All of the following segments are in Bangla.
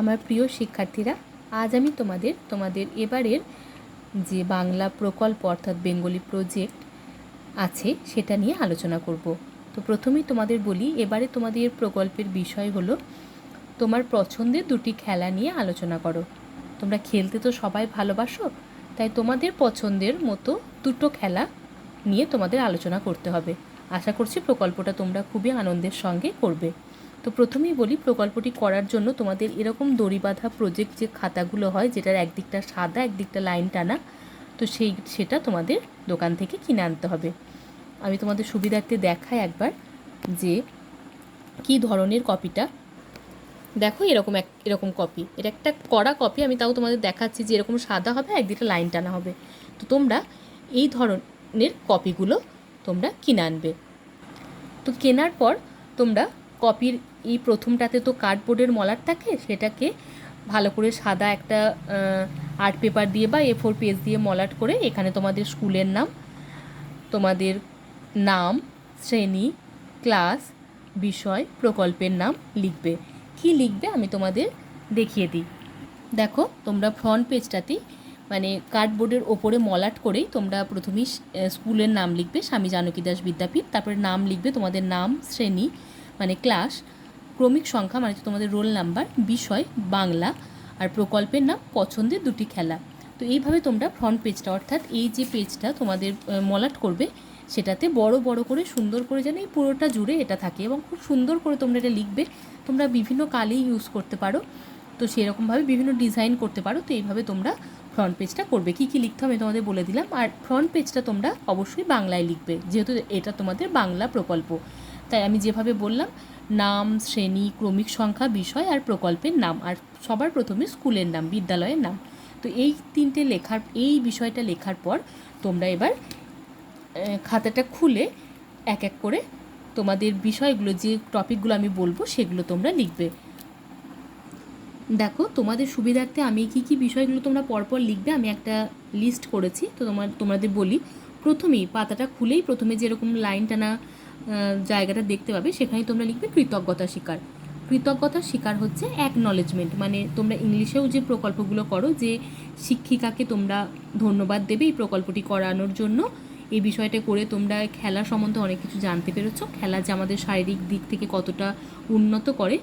আমার প্রিয় শিক্ষার্থীরা, আজ আমি তোমাদের তোমাদের এবারের যে বাংলা প্রকল্প অর্থাৎ বেঙ্গলি প্রজেক্ট আছে সেটা নিয়ে আলোচনা করব। তো প্রথমেই তোমাদের বলি, এবারে তোমাদের প্রকল্পের বিষয় হলো, তোমার পছন্দের দুটি খেলা নিয়ে আলোচনা করো। তোমরা খেলতে তো সবাই ভালোবাসো, তাই তোমাদের পছন্দের মতো দুটো খেলা নিয়ে তোমাদের আলোচনা করতে হবে। আশা করছি প্রকল্পটা তোমরা খুবই আনন্দের সঙ্গে করবে। তো প্রথমেই বলি, প্রকল্পটি করার জন্য তোমাদের এরকম দড়ি বাঁধা প্রজেক্ট যে খাতাগুলো হয়, যেটার একদিকটা সাদা, একদিকটা লাইন টানা, তো সেই, সেটা তোমাদের দোকান থেকে কিনে আনতে হবে। আমি তোমাদের সুবিধার্থে দেখাই একবার যে কি ধরনের কপিটা দেখো এরকম এক, এরকম কপি এটা একটা কড়া কপি আমি তাও তোমাদের দেখাচ্ছি যে এরকম সাদা হবে, একদিকটা লাইন টানা হবে। তো তোমরা এই ধরনের কপিগুলো তোমরা কিনে আনবে। তো কেনার পর তোমরা কপির এই প্রথমটাতে তো কার্ডবোর্ডের মলার থাকে, সেটাকে ভালো করে সাদা একটা আর্ট পেপার দিয়ে বা এ ফোর পেজ দিয়ে মলাট করে, এখানে তোমাদের স্কুলের নাম, তোমাদের নাম, শ্রেণি ক্লাস বিষয়, প্রকল্পের নাম লিখবে। কি লিখবে আমি তোমাদের দেখিয়ে দিই। দেখো, তোমরা ফ্রন্ট পেজটাতেই মানে কার্ডবোর্ডের ওপরে মলাট করেই তোমরা প্রথমেই স্কুলের নাম লিখবে, স্বামী জানকী দাস বিদ্যাপীঠ, তারপরে নাম লিখবে তোমাদের নাম, শ্রেণি মানে ক্লাস ক্রমিক সংখ্যা মানে তোমাদের রোল নাম্বার বিষয়, বাংলা আর প্রকল্পের নাম পছন্দের দুটি খেলা। তো এইভাবে তোমরা ফ্রন্ট পেজটা অর্থাৎ এই যে পেজটা তোমাদের মলাট করবে, সেটাতে বড় বড় করে সুন্দর করে যেন এই পুরোটা জুড়ে এটা থাকে এবং খুব সুন্দর করে তোমরা এটা লিখবে। তোমরা বিভিন্ন কালেই ইউজ করতে পারো। তো সেরকমভাবে বিভিন্ন ডিজাইন করতে পারো। তো এইভাবে তোমরা ফ্রন্ট পেজটা করবে। কী কী লিখতে হবে তোমাদের বলে দিলাম। আর ফ্রন্ট পেজটা তোমরা অবশ্যই বাংলায় লিখবে। যেহেতু এটা তোমাদের বাংলা প্রকল্প। তাই আমি যেভাবে বললাম, নাম, শ্রেণি, ক্রমিক সংখ্যা, বিষয় আর প্রকল্পের নাম, আর সবার প্রথমে স্কুলের নাম, বিদ্যালয়ের নাম। তো এই তিনটে লেখার, এই বিষয়টা লেখার পর তোমরা এবার খাতাটা খুলে এক এক করে তোমাদের বিষয়গুলো, যে টপিকগুলো আমি বলব সেগুলো তোমরা লিখবে। দেখো, তোমাদের সুবিধার্থে আমি কি কি বিষয়গুলো তোমরা পরপর লিখবে, আমি একটা লিস্ট করেছি। তো তোমার, তোমাদের বলি, প্রথমেই পাতাটা খুলেই প্রথমে যেরকম লাইন টানা জায়গাটা দেখতে পাবে সেখানে তোমরা লিখবে কৃতজ্ঞতা শিকার। কৃতজ্ঞতার শিকার হচ্ছে অ্যাকনলেজমেন্ট মানে তোমরা ইংলিশেও যে প্রকল্পগুলো করো, যে শিক্ষিকাকে তোমরা ধন্যবাদ দেবে এই প্রকল্পটি করানোর জন্য, এই বিষয়টা করে তোমরা খেলা সম্বন্ধে অনেক কিছু জানতে পেরেছ। খেলা যে আমাদের শারীরিক দিক থেকে কতটা উন্নত করে,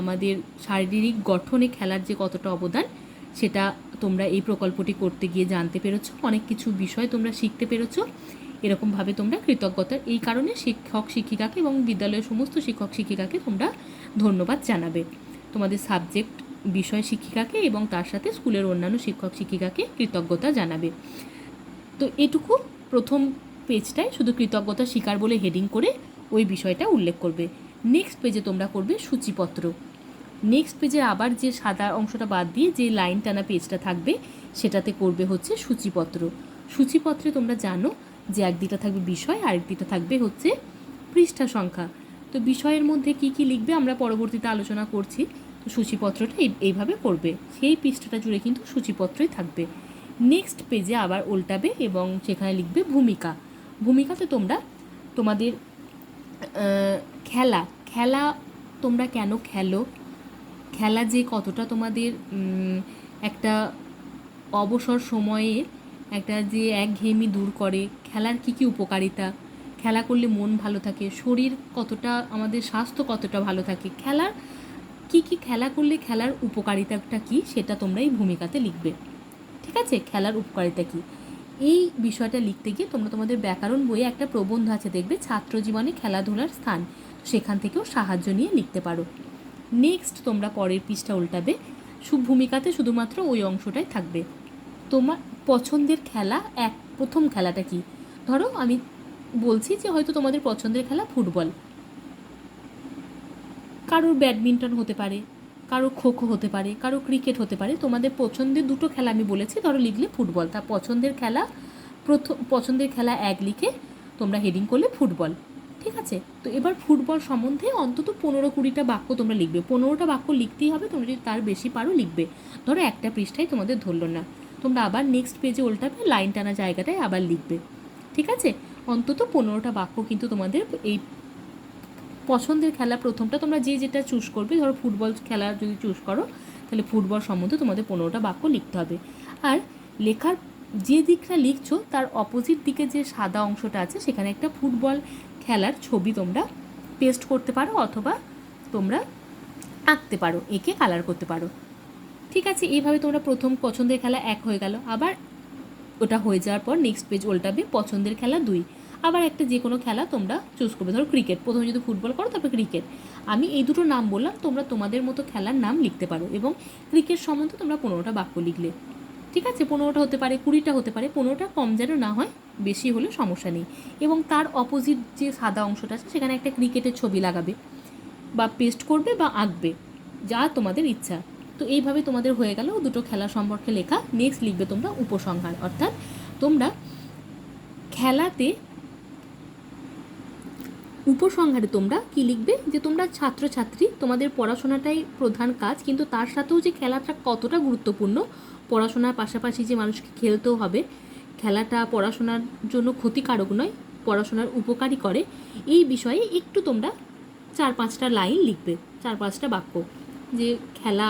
আমাদের শারীরিক গঠনে খেলার যে কতটা অবদান, সেটা তোমরা এই প্রকল্পটি করতে গিয়ে জানতে পেরেছ। অনেক কিছু বিষয় তোমরা শিখতে পেরেছ। এরকমভাবে তোমরা কৃতজ্ঞতা এই কারণে শিক্ষক শিক্ষিকাকে এবং বিদ্যালয়ের সমস্ত শিক্ষক শিক্ষিকাকে তোমরা ধন্যবাদ জানাবে। তোমাদের সাবজেক্ট, বিষয় শিক্ষিকাকে এবং তার সাথে স্কুলের অন্যান্য শিক্ষক শিক্ষিকাকে কৃতজ্ঞতা জানাবে। তো এটুকু প্রথম পেজটায় শুধু কৃতজ্ঞতা স্বীকার বলে হেডিং করে ওই বিষয়টা উল্লেখ করবে। নেক্সট পেজে তোমরা করবে সূচিপত্র। নেক্সট পেজে আবার যে সাদা অংশটা বাদ দিয়ে যে লাইন টানা পেজটা থাকবে, সেটাতে করবে হচ্ছে সূচিপত্র। সূচিপত্রে তোমরা জানো যে একদিকটা থাকবে বিষয় আর একদিকটা থাকবে হচ্ছে পৃষ্ঠা সংখ্যা। তো বিষয়ের মধ্যে কি কি লিখবে আমরা পরবর্তীতে আলোচনা করছি। তো সূচিপত্রটা এইভাবে করবে। সেই পৃষ্ঠাটা জুড়ে কিন্তু সূচিপত্রই থাকবে। নেক্সট পেজে আবার উল্টাবে এবং সেখানে লিখবে ভূমিকা। ভূমিকাতে তোমরা তোমাদের খেলা। খেলা তোমরা কেন খেলো? খেলা যে কতটা তোমাদের একটা অবসর সময়ে একটা যে একঘেয়েমি দূর করে, খেলার কী কী উপকারিতা? খেলা করলে মন ভালো থাকে, শরীর কতটা, আমাদের স্বাস্থ্য কতটা ভালো থাকে, খেলার কি কি খেলা করলে খেলার উপকারিতাটা কী, সেটা তোমরা এই ভূমিকাতে লিখবে। ঠিক আছে? খেলার উপকারিতা কী? এই বিষয়টা লিখতে গিয়ে তোমরা তোমাদের ব্যাকরণ বইয়ে একটা প্রবন্ধ আছে দেখবে, ছাত্র জীবনে খেলাধুলার স্থান। সেখান থেকেও সাহায্য নিয়ে লিখতে পারো। নেক্সট তোমরা পরের পৃষ্ঠা উল্টাবে। ভূমিকাতে শুধুমাত্র ওই অংশটাই থাকবে। তোমার পছন্দের খেলা এক, প্রথম খেলাটা কি? ধরো আমি বলছি যে হয়তো তোমাদের পছন্দের খেলা ফুটবল। কারোর ব্যাডমিন্টন হতে পারে, কারও খোখো হতে পারে, কারও ক্রিকেট হতে পারে, তোমাদের পছন্দের দুটো খেলা আমি বলেছি, ধরো লিখলে ফুটবল। তা পছন্দের খেলা প্রথম পছন্দের খেলা এক লিখে তোমরা হেডিং করলে ফুটবল। ঠিক আছে? তো এবার ফুটবল সম্বন্ধে অন্তত পনেরো কুড়িটা বাক্য তোমরা লিখবে। পনেরোটা বাক্য লিখতেই হবে, তোমরা যদি তার বেশি পারো লিখবে। ধরো একটা পৃষ্ঠায় তোমাদের ধরলো না। তোমরা আবার নেক্সট পেজে উল্টাবে লাইন টানা জায়গাটায় আবার লিখবে। ঠিক আছে? অন্তত পনেরোটা বাক্য কিন্তু তোমাদের এই পছন্দের খেলা প্রথমটা তোমরা যে যেটা চুজ করবে, ধরো ফুটবল খেলা যদি চুজ করো, তাহলে ফুটবল সম্বন্ধে তোমাদের পনেরোটা বাক্য লিখতে হবে। আর লেখার যে দিকটা লিখছো, তার অপোজিট দিকে যে সাদা অংশটা আছে, সেখানে একটা ফুটবল খেলার ছবি তোমরা পেস্ট করতে পারো অথবা তোমরা আঁকতে পারো, এঁকে কালার করতে পারো। ঠিক আছে, এইভাবে তোমরা প্রথম পছন্দের খেলা এক হয়ে গেল। আবার ওটা হয়ে যাওয়ার পর নেক্সট পেজ উল্টাবে, পছন্দের খেলা দুই। আবার একটা যে কোনো খেলা তোমরা চুজ করবে। ধরো ক্রিকেট প্রথমে যদি ফুটবল করো, তারপর ক্রিকেট আমি এই দুটো নাম বললাম, তোমরা তোমাদের মতো খেলার নাম লিখতে পারো এবং ক্রিকেট সম্বন্ধে তোমরা পনেরোটা বাক্য লিখলে। ঠিক আছে, পনেরোটা হতে পারে, কুড়িটা হতে পারে, পনেরোটা কম যেন না হয়, বেশি হলে সমস্যা নেই। এবং তার অপোজিট যে সাদা অংশটা আছে, সেখানে একটা ক্রিকেটের ছবি লাগাবে বা পেস্ট করবে বা আঁকবে, যা তোমাদের ইচ্ছা। তো এইভাবে তোমাদের হয়ে গেল দুটো খেলা সম্পর্কে লেখা। নেক্সট লিখবে তোমরা উপসংহার। অর্থাৎ তোমরা খেলাতে উপসংহারে তোমরা কি লিখবে? যে তোমরা ছাত্রছাত্রী, তোমাদের পড়াশোনাটাই প্রধান কাজ, কিন্তু তার সাথেও যে খেলাটা কতটা গুরুত্বপূর্ণ, পড়াশোনার পাশাপাশি যে মানুষকে খেলতেও হবে, খেলাটা পড়াশোনার জন্য ক্ষতিকারক নয়, পড়াশোনার উপকারী করে, এই বিষয়ে একটু তোমরা চার পাঁচটা লাইন লিখবে, চার পাঁচটা বাক্য। যে খেলা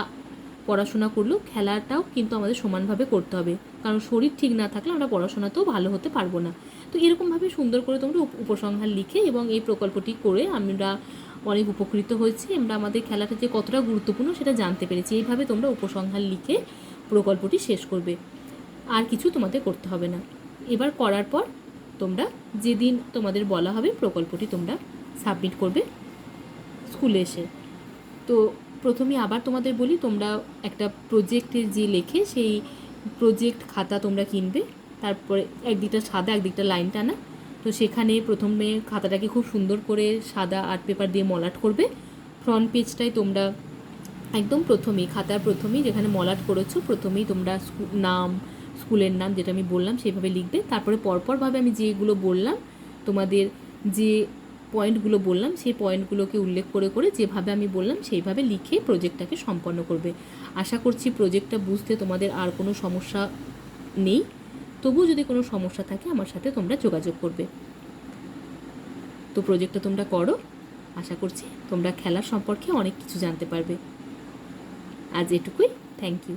পড়াশোনা করলেও খেলাটাও কিন্তু আমাদের সমানভাবে করতে হবে। কারণ শরীর ঠিক না থাকলে আমরা পড়াশোনাতেও ভালো হতে পারব না। তো এরকমভাবে সুন্দর করে তোমরা উপ- উপসংহার লিখে এবং এই প্রকল্পটি করে আমরা অনেক উপকৃত হয়েছি। আমরা আমাদের খেলাটা যে কতটা গুরুত্বপূর্ণ সেটা জানতে পেরেছি। এইভাবে তোমরা উপসংহার লিখে প্রকল্পটি শেষ করবে। আর কিছু তোমাদের করতে হবে না। এবার করার পর তোমরা যেদিন তোমাদের বলা হবে প্রকল্পটি তোমরা সাবমিট করবে স্কুলে এসে। তো প্রথমে আবার তোমাদের বলি, তোমরা একটা প্রজেক্টের যে লেখে সেই প্রজেক্ট খাতা তোমরা কিনবে, তারপরে একদিকটা সাদা, একদিকটা লাইন টানা। তো সেখানে প্রথমে খাতাটাকে খুব সুন্দর করে সাদা আর্ট পেপার দিয়ে মলাট করবে। ফ্রন্ট পেজটায় তোমরা একদম প্রথমেই, খাতার প্রথমেই যেখানে মলাট করেছ, প্রথমেই তোমরা নাম, স্কুলের নাম যেটা আমি বললাম সেভাবে লিখবে। তারপরে পরপরভাবে আমি যেগুলো বললাম, তোমাদের যে পয়েন্টগুলো বললাম, সেই পয়েন্টগুলোকে উল্লেখ করে করে যেভাবে আমি বললাম, সেইভাবে লিখে প্রজেক্টটাকে সম্পন্ন করবে। আশা করছি প্রজেক্টটা বুঝতে তোমাদের আর কোনো সমস্যা নেই। তবুও যদি কোনো সমস্যা থাকে, আমার সাথে তোমরা যোগাযোগ করবে। তো প্রজেক্টটা তোমরা করো। আশা করছি তোমরা খেলার সম্পর্কে অনেক কিছু জানতে পারবে। আজ এটুকুই। Thank you